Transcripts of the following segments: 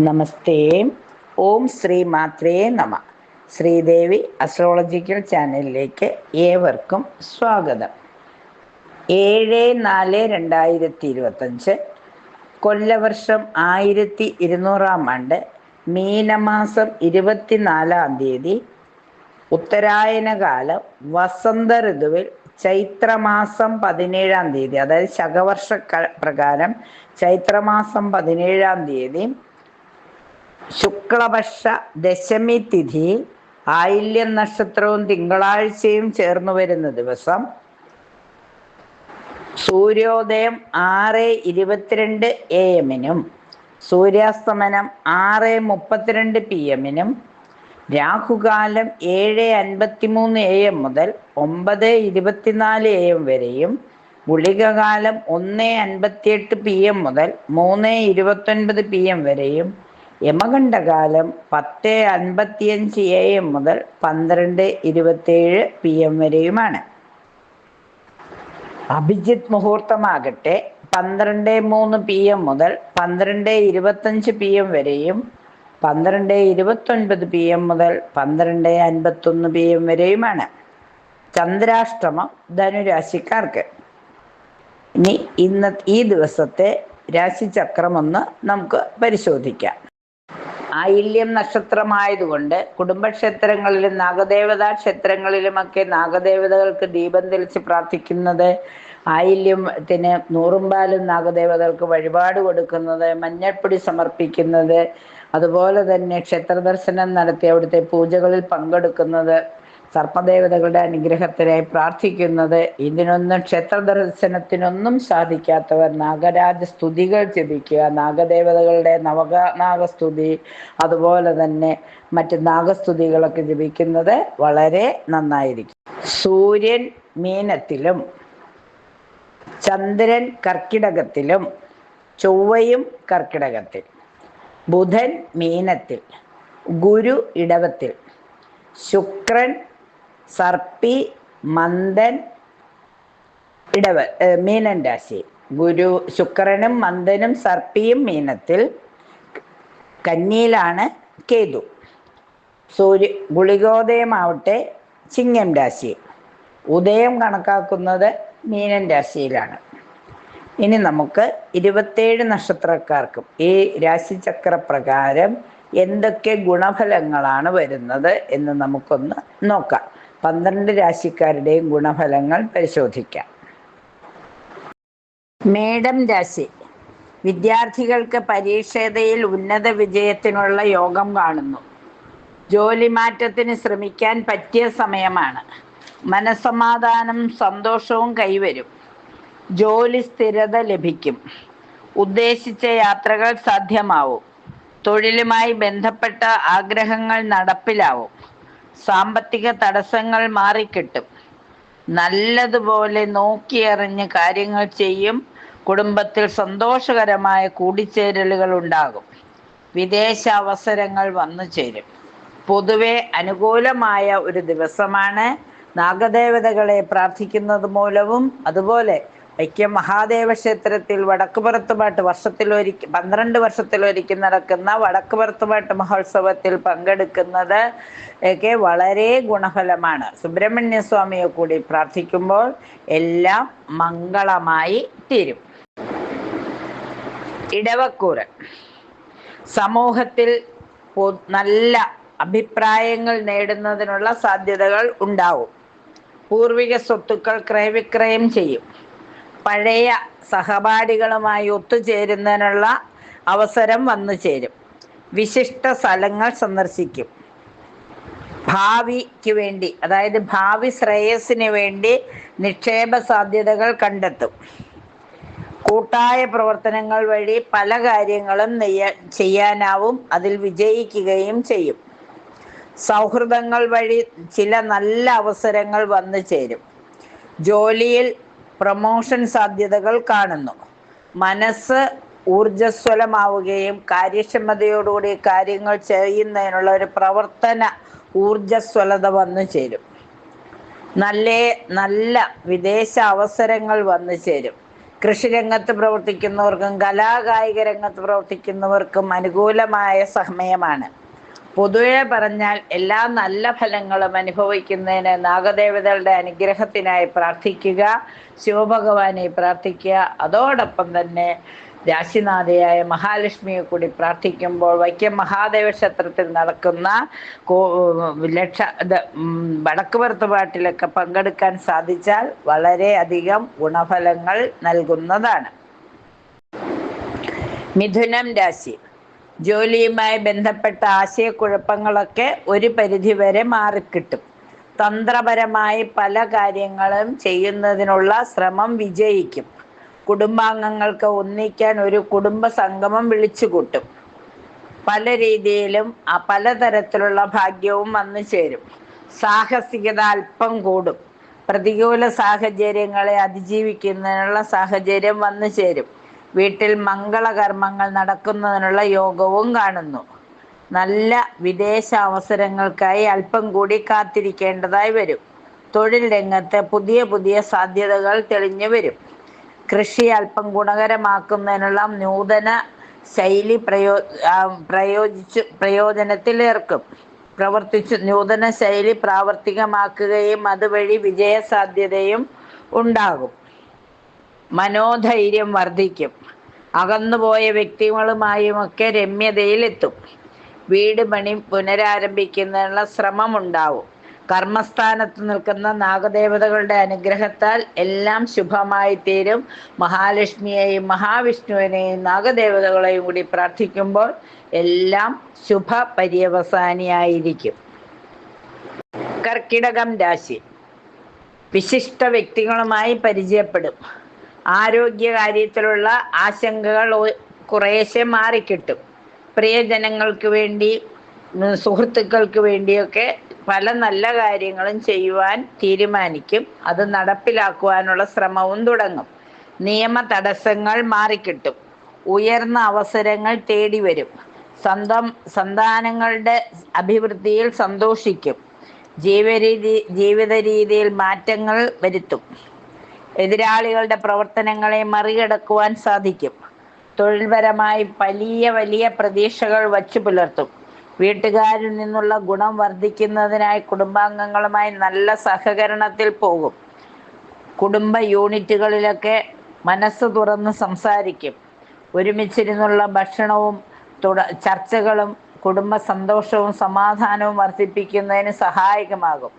നമസ്തേ. ഓം ശ്രീ മാത്രേ നമ. ശ്രീദേവി അസ്ട്രോളജിക്കൽ ചാനലിലേക്ക് ഏവർക്കും സ്വാഗതം. ഏഴ് നാല് രണ്ടായിരത്തി ഇരുപത്തഞ്ച് കൊല്ലവർഷം ആയിരത്തി ഇരുന്നൂറാം ആണ്ട് മീനമാസം ഇരുപത്തിനാലാം തീയതി ഉത്തരായനകാലം വസന്ത ഋതുവിൽ ചൈത്രമാസം പതിനേഴാം തീയതി അതായത് ശകവർഷ പ്രകാരം ചൈത്രമാസം പതിനേഴാം തീയതി ശുക്ലപക്ഷ ദശമി തിഥി ആയില്യം നക്ഷത്രവും തിങ്കളാഴ്ചയും ചേർന്നു വരുന്ന ദിവസം സൂര്യോദയം ആറ് ഇരുപത്തിരണ്ട് എ എമ്മിനും സൂര്യാസ്തമനം ആറ് മുപ്പത്തിരണ്ട് പി എമ്മിനും രാഹുകാലം ഏഴ് അൻപത്തിമൂന്ന് എ എം മുതൽ ഒമ്പത് ഇരുപത്തിനാല് എ എം വരെയും ഗുളികകാലം ഒന്ന് അൻപത്തിയെട്ട് പി എം മുതൽ മൂന്ന് ഇരുപത്തൊൻപത് പി എം വരെയും യമകണ്ഠകാലം പത്ത് അൻപത്തിയഞ്ച് എ എം മുതൽ പന്ത്രണ്ട് ഇരുപത്തേഴ് പി എം വരെയുമാണ്. അഭിജിത്ത് മുഹൂർത്തമാകട്ടെ പന്ത്രണ്ട് മൂന്ന് പി എം മുതൽ പന്ത്രണ്ട് ഇരുപത്തഞ്ച് പി എം വരെയും പന്ത്രണ്ട് ഇരുപത്തൊൻപത് പി എം മുതൽ പന്ത്രണ്ട് അൻപത്തൊന്ന് പി എം വരെയുമാണ്. ചന്ദ്രാഷ്ടമം ധനുരാശിക്കാർക്ക്. ഇനി ഇന്ന ഈ ദിവസത്തെ രാശിചക്രം ഒന്ന് നമുക്ക് പരിശോധിക്കാം. ആയില്യം നക്ഷത്രമായതുകൊണ്ട് കുടുംബക്ഷേത്രങ്ങളിലും നാഗദേവതാ ക്ഷേത്രങ്ങളിലുമൊക്കെ നാഗദേവതകൾക്ക് ദീപം തെളിച്ച് പ്രാർത്ഥിക്കുന്നത് ആയില്യത്തിന് നൂറുംപാലും നാഗദേവതകൾക്ക് വഴിപാട് കൊടുക്കുന്നത് മഞ്ഞൾപ്പൊടി സമർപ്പിക്കുന്നത് അതുപോലെ തന്നെ ക്ഷേത്ര ദർശനം നടത്തി അവിടുത്തെ പൂജകളിൽ പങ്കെടുക്കുന്നത്. സർപ്പദേവതകളുടെ അനുഗ്രഹത്തിനായി പ്രാർത്ഥിക്കുന്നത് ഇതിനൊന്നും ക്ഷേത്ര ദർശനത്തിനൊന്നും സാധിക്കാത്തവർ നാഗരാജ സ്തുതികൾ ജപിക്കുക നാഗദേവതകളുടെ നവക നാഗസ്തുതി അതുപോലെ തന്നെ മറ്റ് നാഗസ്തുതികളൊക്കെ ജപിക്കുന്നത് വളരെ നന്നായിരിക്കും. സൂര്യൻ മീനത്തിലും ചന്ദ്രൻ കർക്കിടകത്തിലും ചൊവ്വയും കർക്കിടകത്തിൽ ബുധൻ മീനത്തിൽ ഗുരു ഇടവത്തിൽ ശുക്രൻ സർപ്പി മന്ദൻ ഇടവ മീനൻ രാശി. ഗുരു ശുക്രനും മന്ദനും സർപ്പിയും മീനത്തിൽ കന്നിയിലാണ് കേതു. സൂര്യ ഗുളികോദയമാവട്ടെ ചിങ്ങം രാശി. ഉദയം കണക്കാക്കുന്നത് മീനൻ രാശിയിലാണ്. ഇനി നമുക്ക് ഇരുപത്തേഴ് നക്ഷത്രക്കാർക്കും ഈ രാശിചക്ര പ്രകാരം എന്തൊക്കെ ഗുണഫലങ്ങളാണ് വരുന്നത് എന്ന് നമുക്കൊന്ന് നോക്കാം. പന്ത്രണ്ട് രാശിക്കാരുടെയും ഗുണഫലങ്ങൾ പരിശോധിക്കാം. മേടം രാശി. വിദ്യാർത്ഥികൾക്ക് പരീക്ഷതയിൽ ഉന്നത വിജയത്തിനുള്ള യോഗം കാണുന്നു. ജോലി മാറ്റത്തിന് ശ്രമിക്കാൻ പറ്റിയ സമയമാണ്. മനസമാധാനം സന്തോഷവും കൈവരും. ജോലി സ്ഥിരത ലഭിക്കും. ഉദ്ദേശിച്ച യാത്രകൾ സാധ്യമാവും. തൊഴിലുമായി ബന്ധപ്പെട്ട ആഗ്രഹങ്ങൾ നടപ്പിലാവും. സാമ്പത്തിക തടസ്സങ്ങൾ മാറിക്കിട്ടും. നല്ലതുപോലെ നോക്കിയറിഞ്ഞ് കാര്യങ്ങൾ ചെയ്യും. കുടുംബത്തിൽ സന്തോഷകരമായ കൂടിച്ചേരലുകൾ ഉണ്ടാകും. വിദേശ അവസരങ്ങൾ വന്നു ചേരും. പൊതുവെ അനുകൂലമായ ഒരു ദിവസമാണ്. നാഗദേവതകളെ പ്രാർത്ഥിക്കുന്നത് മൂലവും അതുപോലെ വൈക്കം മഹാദേവ ക്ഷേത്രത്തിൽ വടക്കുപുറത്തുപാട്ട് വർഷത്തിലൊരിക്ക പന്ത്രണ്ട് വർഷത്തിലൊരിക്കൽ നടക്കുന്ന വടക്കുപുറത്തുപാട്ട് മഹോത്സവത്തിൽ പങ്കെടുക്കുന്നത് ഒക്കെ വളരെ ഗുണഫലമാണ്. സുബ്രഹ്മണ്യ സ്വാമിയെ കൂടി പ്രാർത്ഥിക്കുമ്പോൾ എല്ലാം മംഗളമായി തീരും. ഇടവക്കൂറ്. സമൂഹത്തിൽ നല്ല അഭിപ്രായങ്ങൾ നേടുന്നതിനുള്ള സാധ്യതകൾ ഉണ്ടാവും. പൂർവിക സ്വത്തുക്കൾ ക്രയവിക്രയം ചെയ്യും. പഴയ സഹപാഠികളുമായി ഒത്തുചേരുന്നതിനുള്ള അവസരം വന്നു ചേരും. വിശിഷ്ട സ്ഥലങ്ങൾ സന്ദർശിക്കും. ഭാവിക്ക് വേണ്ടി അതായത് ഭാവി ശ്രേയസ്സിന് വേണ്ടി നിക്ഷേപ സാധ്യതകൾ കണ്ടെത്തും. കൂട്ടായ പ്രവർത്തനങ്ങൾ വഴി പല കാര്യങ്ങളും ചെയ്യാനാവും അതിൽ വിജയിക്കുകയും ചെയ്യും. സൗഹൃദങ്ങൾ വഴി ചില നല്ല അവസരങ്ങൾ വന്നു ചേരും. ജോലിയിൽ പ്രൊമോഷൻ സാധ്യതകൾ കാണുന്നു. മനസ്സ് ഊർജസ്വലമാവുകയും കാര്യക്ഷമതയോടുകൂടി കാര്യങ്ങൾ ചെയ്യുന്നതിനുള്ള ഒരു പ്രവർത്തന ഊർജസ്വലത വന്നു ചേരും. നല്ല നല്ല വിദേശ അവസരങ്ങൾ വന്നു ചേരും. കൃഷിരംഗത്ത് പ്രവർത്തിക്കുന്നവർക്കും കലാകായിക രംഗത്ത് പ്രവർത്തിക്കുന്നവർക്കും അനുകൂലമായ സമയമാണ്. പൊതുവെ പറഞ്ഞാൽ എല്ലാ നല്ല ഫലങ്ങളും അനുഭവിക്കുന്നതിന് നാഗദേവതകളുടെ അനുഗ്രഹത്തിനായി പ്രാർത്ഥിക്കുക ശിവഭഗവാനെ പ്രാർത്ഥിക്കുക. അതോടൊപ്പം തന്നെ രാശിനാഥയായ മഹാലക്ഷ്മിയെ കൂടി പ്രാർത്ഥിക്കുമ്പോൾ വൈക്കം മഹാദേവ ക്ഷേത്രത്തിൽ നടക്കുന്ന ലക്ഷ വടക്ക് പുറത്ത് പാട്ടിലൊക്കെ പങ്കെടുക്കാൻ സാധിച്ചാൽ വളരെയധികം ഗുണഫലങ്ങൾ നൽകുന്നതാണ്. മിഥുനം രാശി. ജോലിയുമായി ബന്ധപ്പെട്ട ആശയക്കുഴപ്പങ്ങളൊക്കെ ഒരു പരിധിവരെ മാറിക്കിട്ടും. തന്ത്രപരമായി പല കാര്യങ്ങളും ചെയ്യുന്നതിനുള്ള ശ്രമം വിജയിക്കും. കുടുംബാംഗങ്ങൾക്ക് ഒന്നിക്കാൻ ഒരു കുടുംബ സംഗമം വിളിച്ചുകൂട്ടും. പല രീതിയിലും പലതരത്തിലുള്ള ഭാഗ്യവും വന്നു ചേരും. സാഹസികത അല്പം കൂടും. പ്രതികൂല സാഹചര്യങ്ങളെ അതിജീവിക്കുന്നതിനുള്ള സാഹചര്യം വന്നു ചേരും. വീട്ടിൽ മംഗളകർമ്മങ്ങൾ നടക്കുന്നതിനുള്ള യോഗവും കാണുന്നു. നല്ല വിദേശ അവസരങ്ങൾക്കായി അല്പം കൂടി കാത്തിരിക്കേണ്ടതായി വരും. തൊഴിൽ രംഗത്ത് പുതിയ പുതിയ സാധ്യതകൾ തെളിഞ്ഞു വരും. കൃഷി അല്പം ഗുണകരമാക്കുന്നതിനുള്ള നൂതന ശൈലി പ്രയോ പ്രയോജിച്ച് പ്രയോജനത്തിലേർക്കും പ്രവർത്തിച്ചു നൂതന ശൈലി പ്രാവർത്തികമാക്കുകയും അതുവഴി വിജയ സാധ്യതയും ഉണ്ടാകും. മനോധൈര്യം വർദ്ധിക്കും. അകന്നുപോയ വ്യക്തികളുമായുമൊക്കെ രമ്യതയിലെത്തും. വീട് പണി പുനരാരംഭിക്കുന്നതിനുള്ള ശ്രമമുണ്ടാവും. കർമ്മസ്ഥാനത്ത് നിൽക്കുന്ന നാഗദേവതകളുടെ അനുഗ്രഹത്താൽ എല്ലാം ശുഭമായി തീരും മഹാലക്ഷ്മിയെയും മഹാവിഷ്ണുവിനെയും നാഗദേവതകളെയും കൂടി പ്രാർത്ഥിക്കുമ്പോൾ എല്ലാം ശുഭ പര്യവസാനിയായിരിക്കും കർക്കിടകം രാശി. വിശിഷ്ട വ്യക്തികളുമായി പരിചയപ്പെടും. ആരോഗ്യ കാര്യത്തിലുള്ള ആശങ്കകൾ കുറേശ്ശെ മാറിക്കിട്ടും. പ്രിയജനങ്ങൾക്ക് വേണ്ടി സുഹൃത്തുക്കൾക്ക് വേണ്ടിയൊക്കെ പല നല്ല കാര്യങ്ങളും ചെയ്യുവാൻ തീരുമാനിക്കും. അത് നടപ്പിലാക്കുവാനുള്ള ശ്രമവും തുടങ്ങും. നിയമ തടസ്സങ്ങൾ മാറിക്കിട്ടും. ഉയർന്ന അവസരങ്ങൾ തേടി വരും. സ്വന്തം സന്താനങ്ങളുടെ അഭിവൃദ്ധിയിൽ സന്തോഷിക്കും. ജീവരീതി ജീവിത രീതിയിൽ മാറ്റങ്ങൾ വരുത്തും. എതിരാളികളുടെ പ്രവർത്തനങ്ങളെ മറികടക്കുവാൻ സാധിക്കും. തൊഴിൽപരമായി വലിയ വലിയ പ്രതീക്ഷകൾ വച്ചു പുലർത്തും. വീട്ടുകാരിൽ നിന്നുള്ള ഗുണം വർദ്ധിക്കുന്നതിനായി കുടുംബാംഗങ്ങളുമായി നല്ല സഹകരണത്തിൽ പോകും. കുടുംബ യൂണിറ്റുകളിലൊക്കെ മനസ്സ് തുറന്ന് സംസാരിക്കും. ഒരുമിച്ചിരുന്നുള്ള ഭക്ഷണവും തുട ചർച്ചകളും കുടുംബ സന്തോഷവും സമാധാനവും വർദ്ധിപ്പിക്കുന്നതിന് സഹായകമാകും.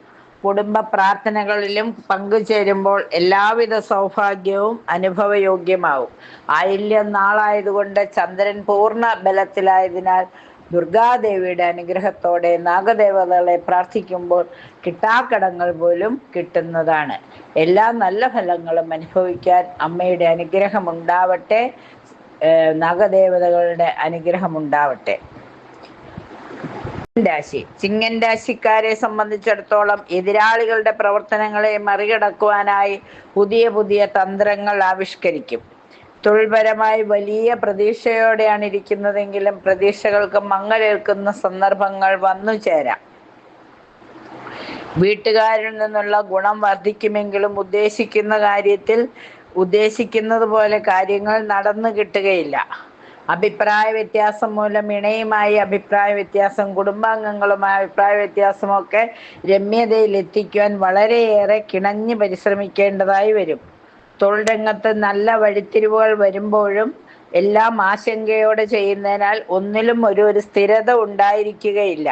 കുടുംബ പ്രാർത്ഥനകളിലും പങ്കുചേരുമ്പോൾ എല്ലാവിധ സൗഭാഗ്യവും അനുഭവയോഗ്യമാവും. ആയില്യം നാളായതുകൊണ്ട് ചന്ദ്രൻ പൂർണ ബലത്തിലായതിനാൽ ദുർഗാദേവിയുടെ അനുഗ്രഹത്തോടെ നാഗദേവതകളെ പ്രാർത്ഥിക്കുമ്പോൾ കിട്ടാക്കടങ്ങൾ പോലും കിട്ടുന്നതാണ്. എല്ലാ നല്ല ഫലങ്ങളും അനുഭവിക്കാൻ അമ്മയുടെ അനുഗ്രഹം ഉണ്ടാവട്ടെ നാഗദേവതകളുടെ അനുഗ്രഹം ഉണ്ടാവട്ടെ രാശി. ചിങ്ങൻ രാശിക്കാരെ സംബന്ധിച്ചിടത്തോളം എതിരാളികളുടെ പ്രവർത്തനങ്ങളെ മറികടക്കുവാനായി പുതിയ പുതിയ തന്ത്രങ്ങൾ ആവിഷ്കരിക്കും. തൊഴിൽപരമായി വലിയ പ്രതീക്ഷയോടെയാണ് ഇരിക്കുന്നതെങ്കിലും പ്രതീക്ഷകൾക്ക് മങ്ങലേൽക്കുന്ന സന്ദർഭങ്ങൾ വന്നു ചേരാം. വീട്ടുകാരിൽ നിന്നുള്ള ഗുണം വർദ്ധിക്കുമെങ്കിലും ഉദ്ദേശിക്കുന്ന കാര്യത്തിൽ ഉദ്ദേശിക്കുന്നത് പോലെ കാര്യങ്ങൾ നടന്നു കിട്ടുകയില്ല. അഭിപ്രായ വ്യത്യാസം മൂലം ഇണയുമായി അഭിപ്രായ വ്യത്യാസം കുടുംബാംഗങ്ങളുമായി അഭിപ്രായ വ്യത്യാസമൊക്കെ രമ്യതയിൽ എത്തിക്കുവാൻ വളരെയേറെ കിണഞ്ഞ് പരിശ്രമിക്കേണ്ടതായി വരും. തൊഴിൽ രംഗത്ത് നല്ല വഴിത്തിരിവുകൾ വരുമ്പോഴും എല്ലാം ആശങ്കയോടെ ചെയ്യുന്നതിനാൽ ഒന്നിലും ഒരു ഒരു സ്ഥിരത ഉണ്ടായിരിക്കുകയില്ല.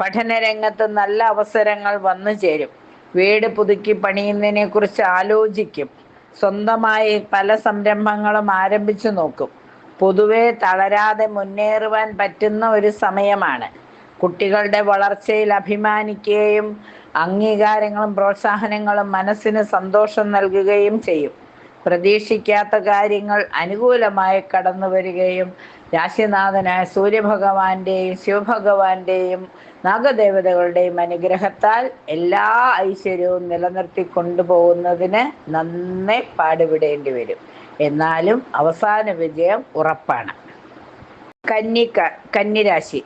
പഠനരംഗത്ത് നല്ല അവസരങ്ങൾ വന്നു ചേരും. വീട് പുതുക്കി പണിയുന്നതിനെ കുറിച്ച് ആലോചിക്കും. സ്വന്തമായി പല സംരംഭങ്ങളും ആരംഭിച്ചു നോക്കും. പൊതുവെ തളരാതെ മുന്നേറുവാൻ പറ്റുന്ന ഒരു സമയമാണ്. കുട്ടികളുടെ വളർച്ചയിൽ അഭിമാനിക്കുകയും അംഗീകാരങ്ങളും പ്രോത്സാഹനങ്ങളും മനസ്സിന് സന്തോഷം നൽകുകയും ചെയ്യും. പ്രതീക്ഷിക്കാത്ത കാര്യങ്ങൾ അനുകൂലമായി കടന്നു വരികയും രാശിനാഥനായ സൂര്യഭഗവാന്റെയും ശിവഭഗവാന്റെയും നാഗദേവതകളുടെയും അനുഗ്രഹത്താൽ എല്ലാ ഐശ്വര്യവും നിലനിർത്തി കൊണ്ടുപോകുന്നതിന് നന്നേ പാടുപെടേണ്ടി വരും. എന്നാലും അവസാന വിജയം ഉറപ്പാണ്. കന്നിക്ക കന്നിരാശി.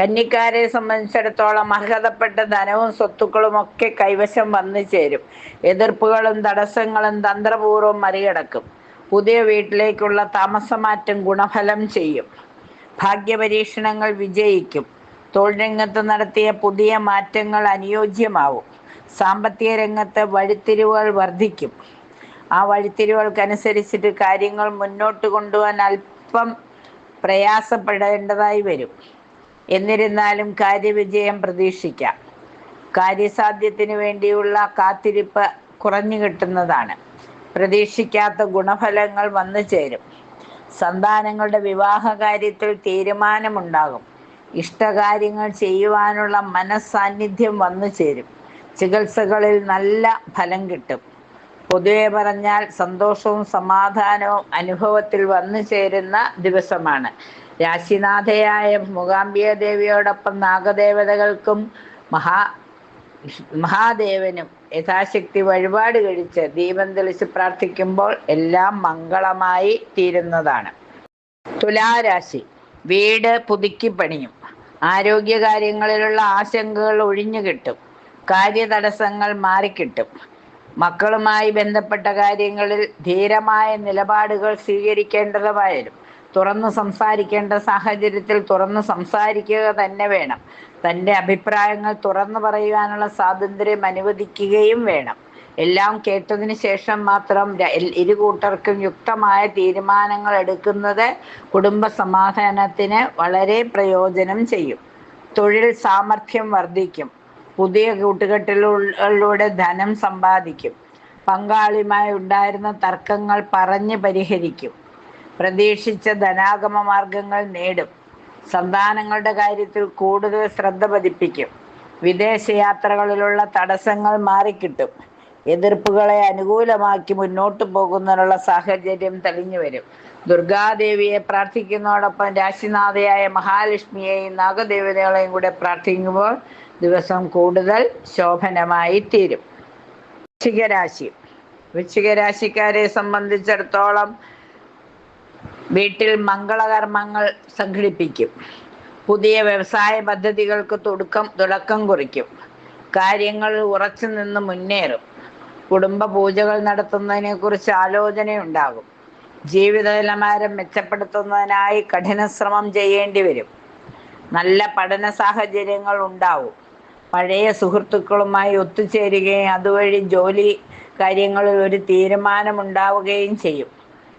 കന്നിക്കാരെ സംബന്ധിച്ചിടത്തോളം അർഹതപ്പെട്ട ധനവും സ്വത്തുക്കളും ഒക്കെ കൈവശം വന്നു ചേരും. എതിർപ്പുകളും തടസ്സങ്ങളും തന്ത്രപൂർവം മറികടക്കും. പുതിയ വീട്ടിലേക്കുള്ള താമസമാറ്റം ഗുണഫലം ചെയ്യും. ഭാഗ്യപരീക്ഷണങ്ങൾ വിജയിക്കും. തൊഴിൽ രംഗത്ത് നടത്തിയ പുതിയ മാറ്റങ്ങൾ അനുയോജ്യമാവും. സാമ്പത്തിക രംഗത്ത് വഴിത്തിരിവുകൾ വർദ്ധിക്കും. ആ വഴിത്തിരിവുകൾക്കനുസരിച്ചിട്ട് കാര്യങ്ങൾ മുന്നോട്ട് കൊണ്ടുപോകാൻ അല്പം പ്രയാസപ്പെടേണ്ടതായി വരും. എന്നിരുന്നാലും കാര്യവിജയം പ്രതീക്ഷിക്കാം. കാര്യസാധ്യത്തിന് വേണ്ടിയുള്ള കാത്തിരിപ്പ് കുറഞ്ഞു കിട്ടുന്നതാണ്. പ്രതീക്ഷിക്കാത്ത ഗുണഫലങ്ങൾ വന്നു ചേരും സന്താനങ്ങളുടെ വിവാഹ കാര്യത്തിൽ തീരുമാനമുണ്ടാകും. ഇഷ്ടകാര്യങ്ങൾ ചെയ്യുവാനുള്ള മനസ്സാന്നിധ്യം വന്നു ചേരും. ചികിത്സകളിൽ നല്ല ഫലം കിട്ടും. പൊതുവെ പറഞ്ഞാൽ സന്തോഷവും സമാധാനവും അനുഭവത്തിൽ വന്നു ചേരുന്ന ദിവസമാണ്. രാശിനാഥയായ മൂകാംബിക ദേവിയോടൊപ്പം നാഗദേവതകൾക്കും മഹാ മഹാദേവനും യഥാശക്തി വഴിപാട് കഴിച്ച് ദീപം തെളിച്ച് പ്രാർത്ഥിക്കുമ്പോൾ എല്ലാം മംഗളമായി തീരുന്നതാണ്. തുലാരാശി. വീട് പുതുക്കി പണിയും. ആരോഗ്യകാര്യങ്ങളിലുള്ള ആശങ്കകൾ ഒഴിഞ്ഞു കിട്ടും. കാര്യതടസ്സങ്ങൾ മാറിക്കിട്ടും. മക്കളുമായി ബന്ധപ്പെട്ട കാര്യങ്ങളിൽ ധീരമായ നിലപാടുകൾ സ്വീകരിക്കേണ്ടതുമായാലും തുറന്നു സംസാരിക്കേണ്ട സാഹചര്യത്തിൽ തുറന്നു സംസാരിക്കുക തന്നെ വേണം. തന്റെ അഭിപ്രായങ്ങൾ തുറന്നു പറയുവാനുള്ള സ്വാതന്ത്ര്യം അനുവദിക്കുകയും വേണം. എല്ലാം കേട്ടതിന് ശേഷം മാത്രം ഇരു കൂട്ടർക്കും യുക്തമായ തീരുമാനങ്ങൾ എടുക്കുന്നത് കുടുംബ സമാധാനത്തിന് വളരെ പ്രയോജനം ചെയ്യും. തൊഴിൽ സാമർഥ്യം വർദ്ധിക്കും. പുതിയ കൂട്ടുകെട്ടുകളിലൂടെ ധനം സമ്പാദിക്കും. പങ്കാളിയുമായി ഉണ്ടായിരുന്ന തർക്കങ്ങൾ പറഞ്ഞ് പരിഹരിക്കും. പ്രതീക്ഷിച്ച ധനാഗമ മാർഗങ്ങൾ നേടും. സന്താനങ്ങളുടെ കാര്യത്തിൽ കൂടുതൽ ശ്രദ്ധ പതിപ്പിക്കും. വിദേശയാത്രകളിലുള്ള തടസ്സങ്ങൾ മാറിക്കിട്ടും. എതിർപ്പുകളെ അനുകൂലമാക്കി മുന്നോട്ട് പോകുന്നതിനുള്ള സാഹചര്യം തെളിഞ്ഞു വരും. ദുർഗാദേവിയെ പ്രാർത്ഥിക്കുന്നതോടൊപ്പം രാശിനാഥയായ മഹാലക്ഷ്മിയെയും നാഗദേവതകളെയും കൂടെ പ്രാർത്ഥിക്കുമ്പോൾ ദിവസം കൂടുതൽ ശോഭനമായി തീരും. വൃശ്ചികരാശി. വൃശ്ചികരാശിക്കാരെ സംബന്ധിച്ചിടത്തോളം വീട്ടിൽ മംഗളകർമ്മങ്ങൾ സംഘടിപ്പിക്കും. പുതിയ വ്യവസായ പദ്ധതികൾക്ക് തുടക്കം തുടക്കം കുറിക്കും. കാര്യങ്ങൾ ഉറച്ചു നിന്ന് മുന്നേറും. കുടുംബ പൂജകൾ നടത്തുന്നതിനെ കുറിച്ച് ആലോചനയുണ്ടാകും. ജീവിത നിലവാരം മെച്ചപ്പെടുത്തുന്നതിനായി കഠിന ശ്രമം ചെയ്യേണ്ടി വരും നല്ല പഠന സാഹചര്യങ്ങൾ ഉണ്ടാവും. പഴയ സുഹൃത്തുക്കളുമായി ഒത്തുചേരുകയും അതുവഴി ജോലി കാര്യങ്ങളിൽ ഒരു തീരുമാനമുണ്ടാവുകയും ചെയ്യും.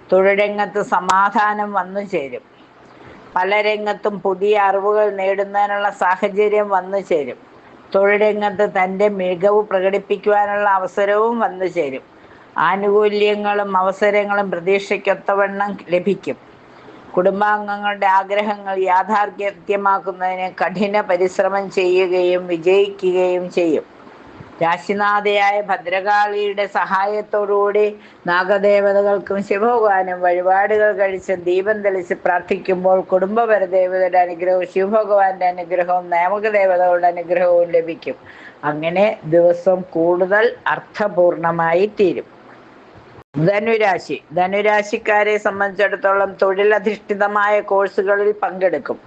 തൊഴിലരംഗത്ത് സമാധാനം വന്നു ചേരും. പല രംഗത്തും പുതിയ അറിവുകൾ നേടുന്നതിനുള്ള സാഹചര്യം വന്നു ചേരും. തൊഴിൽ രംഗത്ത് തന്റെ മികവ് പ്രകടിപ്പിക്കുവാനുള്ള അവസരവും വന്നു ചേരും. ആനുകൂല്യങ്ങളും അവസരങ്ങളും പ്രതീക്ഷയ്ക്കൊത്തവണ്ണം ലഭിക്കും. കുടുംബാംഗങ്ങളുടെ ആഗ്രഹങ്ങൾ യാഥാർത്ഥ്യമാക്കുന്നതിന് കഠിന പരിശ്രമം ചെയ്യുകയും വിജയിക്കുകയും ചെയ്യും. രാശിനാഥയായ ഭദ്രകാളിയുടെ സഹായത്തോടുകൂടി നാഗദേവതകൾക്കും ശിവഭഗവാനും വഴിപാടുകൾ കഴിച്ച് ദീപം തെളിച്ച് പ്രാർത്ഥിക്കുമ്പോൾ കുടുംബപര ദേവതയുടെ അനുഗ്രഹവും ശിവഭഗവാന്റെ അനുഗ്രഹവും നാമകദേവതകളുടെ അനുഗ്രഹവും ലഭിക്കും. അങ്ങനെ ദിവസം കൂടുതൽ അർത്ഥപൂർണമായി തീരും. ധനുരാശി. ധനുരാശിക്കാരെ സംബന്ധിച്ചിടത്തോളം തൊഴിലധിഷ്ഠിതമായ കോഴ്സുകളിൽ പങ്കെടുക്കും.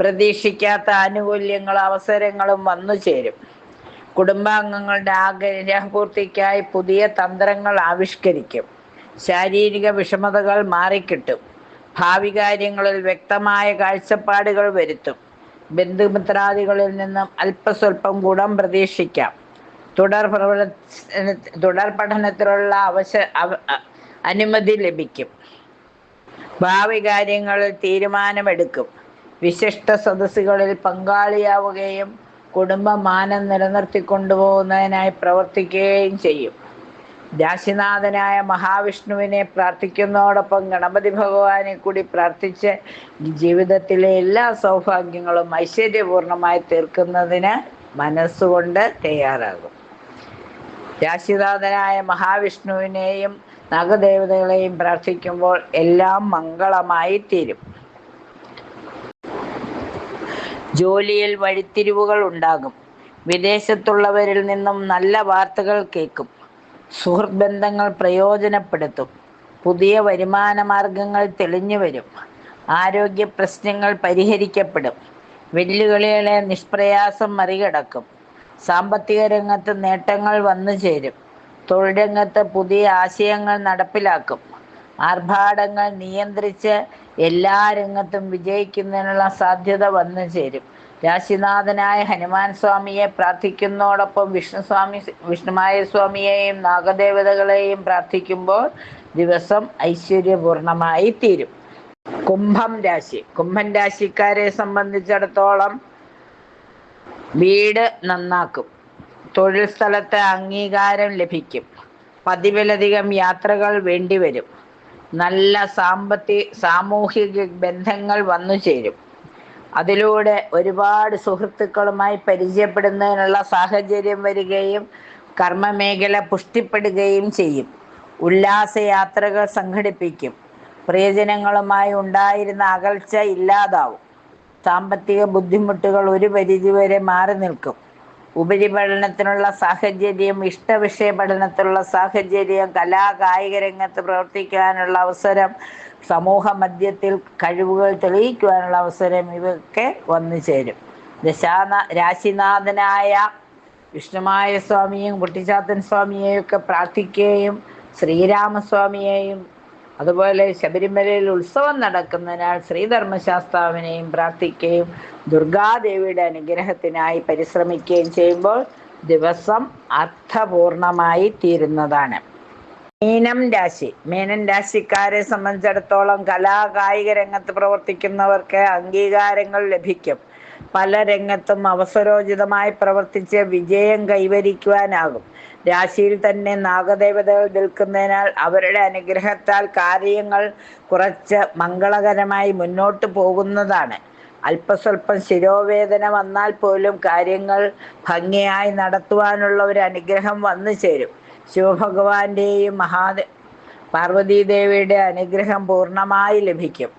പ്രതീക്ഷിക്കാത്ത ആനുകൂല്യങ്ങളും അവസരങ്ങളും വന്നു ചേരും കുടുംബാംഗങ്ങളുടെ ആഗ്രഹപൂർത്തിക്കായി പുതിയ തന്ത്രങ്ങൾ ആവിഷ്കരിക്കും. ശാരീരിക വിഷമതകൾ മാറിക്കിട്ടും. ഭാവി കാര്യങ്ങളിൽ വ്യക്തമായ കാഴ്ചപ്പാടുകൾ വരുത്തും. ബന്ധുമിത്രാദികളിൽ നിന്നും അല്പസ്വല്പം ഗുണം പ്രതീക്ഷിക്കാം. തുടർ പ്രവർത്തന തുടർ പഠനത്തിലുള്ള അവശ അനുമതി ലഭിക്കും. ഭാവി കാര്യങ്ങളിൽ തീരുമാനമെടുക്കും. വിശിഷ്ട സദസ്സുകളിൽ പങ്കാളിയാവുകയും കുടുംബമാനം നിലനിർത്തിക്കൊണ്ടുപോകുന്നതിനായി പ്രവർത്തിക്കുകയും ചെയ്യും. രാശിനാഥനായ മഹാവിഷ്ണുവിനെ പ്രാർത്ഥിക്കുന്നതോടൊപ്പം ഗണപതി ഭഗവാനെ കൂടി പ്രാർത്ഥിച്ച് ജീവിതത്തിലെ എല്ലാ സൗഭാഗ്യങ്ങളും ഐശ്വര്യപൂർണമായി തീർക്കുന്നതിന് മനസ്സുകൊണ്ട് തയ്യാറാകും. രാശിനാഥനായ മഹാവിഷ്ണുവിനെയും നാഗദേവതകളെയും പ്രാർത്ഥിക്കുമ്പോൾ എല്ലാം മംഗളമായി തീരും. ജോലിയിൽ വഴിത്തിരിവുകൾ ഉണ്ടാകും. വിദേശത്തുള്ളവരിൽ നിന്നും നല്ല വാർത്തകൾ കേൾക്കും. സുഹൃത്ത് ബന്ധങ്ങൾ പ്രയോജനപ്പെടുത്തും. പുതിയ വരുമാന മാർഗങ്ങൾ തെളിഞ്ഞു വരും. ആരോഗ്യ പ്രശ്നങ്ങൾ പരിഹരിക്കപ്പെടും. വെല്ലുവിളികളെ നിഷ്പ്രയാസം മറികടക്കും. സാമ്പത്തിക രംഗത്ത് നേട്ടങ്ങൾ വന്നു ചേരും. തൊഴിൽ രംഗത്ത് പുതിയ ആശയങ്ങൾ നടപ്പിലാക്കും. ആർഭാടങ്ങൾ നിയന്ത്രിച്ച് എല്ലാ രംഗത്തും വിജയിക്കുന്നതിനുള്ള സാധ്യത വന്നു ചേരും. രാശിനാഥനായ ഹനുമാൻ സ്വാമിയെ പ്രാർത്ഥിക്കുന്നതോടൊപ്പം വിഷ്ണുസ്വാമി വിഷ്ണുമായ സ്വാമിയെയും നാഗദേവതകളെയും പ്രാർത്ഥിക്കുമ്പോൾ ദിവസം ഐശ്വര്യപൂർണമായി തീരും. കുംഭം രാശി. കുംഭൻ രാശിക്കാരെ സംബന്ധിച്ചിടത്തോളം വീട് നന്നാക്കും. തൊഴിൽ സ്ഥലത്ത് അംഗീകാരം ലഭിക്കും. പതിവിലധികം യാത്രകൾ വേണ്ടിവരും. നല്ല സാമ്പത്തിക സാമൂഹിക ബന്ധങ്ങൾ വന്നു ചേരും. അതിലൂടെ ഒരുപാട് സുഹൃത്തുക്കളുമായി പരിചയപ്പെടുന്നതിനുള്ള സാഹചര്യം വരികയും കർമ്മമേഖല പുഷ്ടിപ്പെടുകയും ചെയ്യും. ഉല്ലാസയാത്രകൾ സംഘടിപ്പിക്കും. പ്രിയജനങ്ങളുമായി ഉണ്ടായിരുന്ന അകൽച്ച ഇല്ലാതാവും. സാമ്പത്തിക ബുദ്ധിമുട്ടുകൾ ഒരു പരിധിവരെ മാറി നിൽക്കും ഉപരിപഠനത്തിനുള്ള സാഹചര്യം ഇഷ്ടവിഷയ പഠനത്തിനുള്ള സാഹചര്യം കലാ കായിക രംഗത്ത് പ്രവർത്തിക്കാനുള്ള അവസരം സമൂഹ മധ്യത്തിൽ കഴിവുകൾ തെളിയിക്കുവാനുള്ള അവസരം ഇവയൊക്കെ വന്നു ചേരും. ദശാന രാശിനാഥനായ വിഷ്ണുമായ സ്വാമിയും കുട്ടിച്ചാത്തൻ സ്വാമിയെയൊക്കെ പ്രാർത്ഥിക്കുകയും ശ്രീരാമസ്വാമിയെയും അതുപോലെ ശബരിമലയിൽ ഉത്സവം നടക്കുന്നതിനാൽ ശ്രീധർമ്മശാസ്താവിനെയും പ്രാർത്ഥിക്കുകയും ദുർഗാദേവിയുടെ അനുഗ്രഹത്തിനായി പരിശ്രമിക്കുകയും ചെയ്യുമ്പോൾ ദിവസം അർത്ഥപൂർണമായി തീരുന്നതാണ്. മീനം രാശി. മീനൻ രാശിക്കാരെ സംബന്ധിച്ചിടത്തോളം കലാ കായിക രംഗത്ത് പ്രവർത്തിക്കുന്നവർക്ക് അംഗീകാരങ്ങൾ ലഭിക്കും. പല രംഗത്തും അവസരോചിതമായി പ്രവർത്തിച്ച് വിജയം കൈവരിക്കുവാനാകും. രാശിയിൽ തന്നെ നാഗദേവതകൾ നിൽക്കുന്നതിനാൽ അവരുടെ അനുഗ്രഹത്താൽ കാര്യങ്ങൾ കുറച്ച് മംഗളകരമായി മുന്നോട്ട് പോകുന്നതാണ്. അല്പസ്വല്പം ശിരോവേദന വന്നാൽ പോലും കാര്യങ്ങൾ ഭംഗിയായി നടത്തുവാനുള്ള ഒരു അനുഗ്രഹം വന്നു ചേരും. ശിവഭഗവാന്റെയും മഹാദേ പാർവതീദേവിയുടെ അനുഗ്രഹം പൂർണമായി ലഭിക്കും.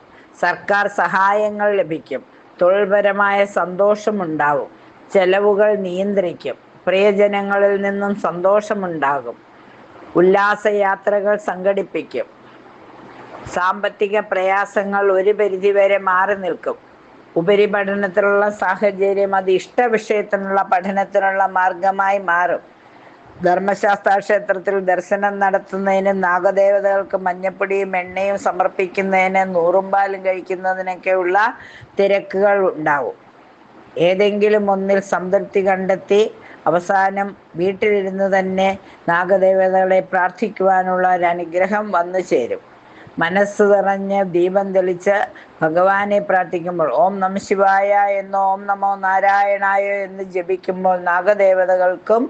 സർക്കാർ സഹായങ്ങൾ ലഭിക്കും. തൊഴിൽപരമായ സന്തോഷമുണ്ടാവും. ചെലവുകൾ നിയന്ത്രിക്കും. പ്രിയജനങ്ങളിൽ നിന്നും സന്തോഷമുണ്ടാകും. ഉല്ലാസയാത്രകൾ സംഘടിപ്പിക്കും. സാമ്പത്തിക പ്രയാസങ്ങൾ ഒരു പരിധിവരെ മാറി നിൽക്കും. ഉപരിപഠനത്തിനുള്ള സാഹചര്യം അത് ഇഷ്ട വിഷയത്തിനുള്ള പഠനത്തിനുള്ള മാർഗമായി മാറും. ധർമ്മശാസ്ത്ര ക്ഷേത്രത്തിൽ ദർശനം നടത്തുന്നതിന് നാഗദേവതകൾക്ക് മഞ്ഞപ്പൊടിയും എണ്ണയും സമർപ്പിക്കുന്നതിന് നൂറുമ്പാലും കഴിക്കുന്നതിനൊക്കെയുള്ള തിരക്കുകൾ ഉണ്ടാവും. ഏതെങ്കിലും ഒന്നിൽ സംതൃപ്തി കണ്ടെത്തി അവസാനം വീട്ടിലിരുന്ന് തന്നെ നാഗദേവതകളെ പ്രാർത്ഥിക്കുവാനുള്ള ഒരു അനുഗ്രഹം വന്നു ചേരും. മനസ്സ് നിറഞ്ഞ് ദീപം തെളിച്ച് ഭഗവാനെ പ്രാർത്ഥിക്കുമ്പോൾ ഓം നമ ശിവായ എന്നോ ഓം നമോ നാരായണായ എന്ന് ജപിക്കുമ്പോൾ നാഗദേവതകൾക്കും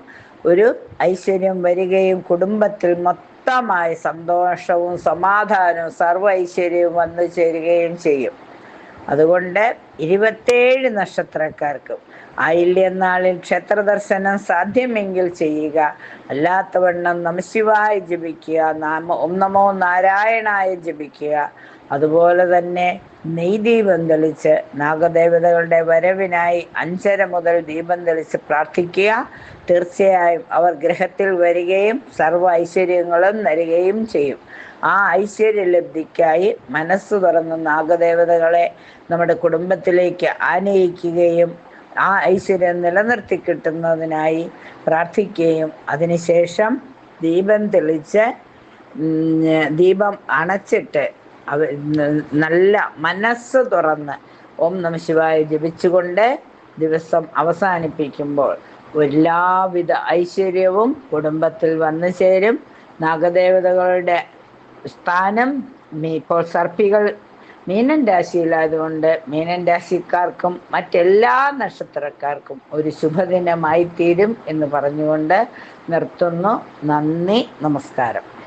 ഒരു ഐശ്വര്യം വരികയും കുടുംബത്തിൽ മൊത്തമായ സന്തോഷവും സമാധാനവും സർവ ഐശ്വര്യവും വന്നു ചേരുകയും ചെയ്യും. അതുകൊണ്ട് ഇരുപത്തേഴ് നക്ഷത്രക്കാർക്കും ആയില്യനാളിൽ ക്ഷേത്രദർശനം ക്ഷേത്ര ദർശനം സാധ്യമെങ്കിൽ ചെയ്യുക. അല്ലാത്തവണ്ണം നമശിവായ ജപിക്കുക. നാമ ഓം നമോ നാരായണായ ജപിക്കുക. അതുപോലെ തന്നെ നെയ്ദീപം തെളിച്ച് നാഗദേവതകളുടെ വരവിനായി അഞ്ചര മുതൽ ദീപം തെളിച്ച് പ്രാർത്ഥിക്കുക. തീർച്ചയായും അവർ ഗ്രഹത്തിൽ വരികയും സർവ ഐശ്വര്യങ്ങളും തരികയും ചെയ്യും. ആ ഐശ്വര്യലബ്ധിക്കായി മനസ്സ് തുറന്ന നാഗദേവതകളെ നമ്മുടെ കുടുംബത്തിലേക്ക് ആനയിക്കുകയും ആ ഐശ്വര്യം നിലനിർത്തി കിട്ടുന്നതിനായി പ്രാർത്ഥിക്കുകയും അതിനുശേഷം ദീപം തെളിച്ച് ദീപം അണച്ചിട്ട് നല്ല മനസ്സ് തുറന്ന് ഓം നമ ശിവായ ജപിച്ചുകൊണ്ട് ദിവസം അവസാനിപ്പിക്കുമ്പോൾ എല്ലാവിധ ഐശ്വര്യവും കുടുംബത്തിൽ വന്നു ചേരും. നാഗദേവതകളുടെ സ്ഥാനം ഇപ്പോൾ സർപ്പികൾ മീനൻ രാശിയിലായതുകൊണ്ട് മീനൻ രാശിക്കാർക്കും മറ്റെല്ലാ നക്ഷത്രക്കാർക്കും ഒരു ശുഭദിനമായി തീരും എന്ന് പറഞ്ഞുകൊണ്ട് നിർത്തുന്നു. നന്ദി നമസ്കാരം.